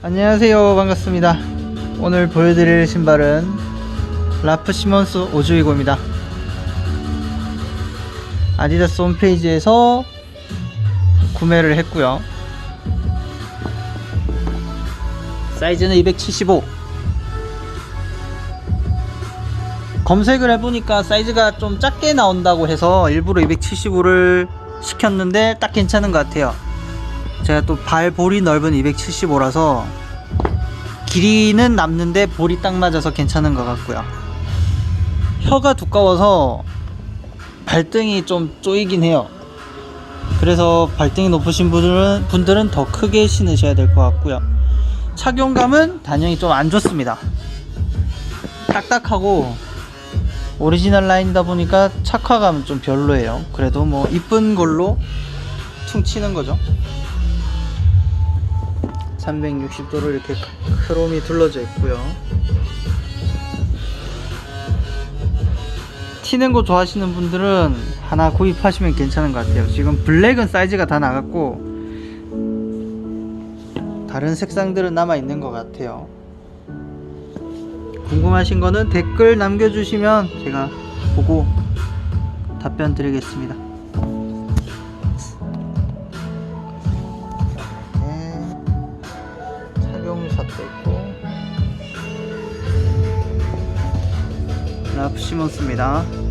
안녕하세요. 반갑습니다. 오늘 보여드릴 신발은 라프 시몬스 5주이고입니다. 아디다스 홈페이지에서 구매를 했고요. 사이즈는 275 검색을 해보니까 사이즈가 좀 작게 나온다고 해서 일부러 275를 시켰는데 딱 괜찮은 것 같아요 제가 또 발 볼이 넓은 275라서 길이는 남는데 볼이 딱 맞아서 괜찮은 것 같고요. 혀가 두꺼워서 발등이 좀 쪼이긴 해요. 그래서 발등이 높으신 분들은, 분들은 더 크게 신으셔야 될 것 같고요. 착용감은 단연히 좀 안 좋습니다. 딱딱하고 오리지널 라인이다 보니까 착화감은 좀 별로예요. 그래도 뭐 이쁜 걸로 퉁치는 거죠. 360도로 이렇게 크롬이 둘러져 있고요. 튀는 거 좋아하시는 분들은 하나 구입하시면 괜찮은 것 같아요. 지금 블랙은 사이즈가 다 나갔고 다른 색상들은 남아 있는 것 같아요. 궁금하신 거는 댓글 남겨주시면 제가 보고 답변 드리겠습니다. 착용샷도 있고 라프 시몬스입니다.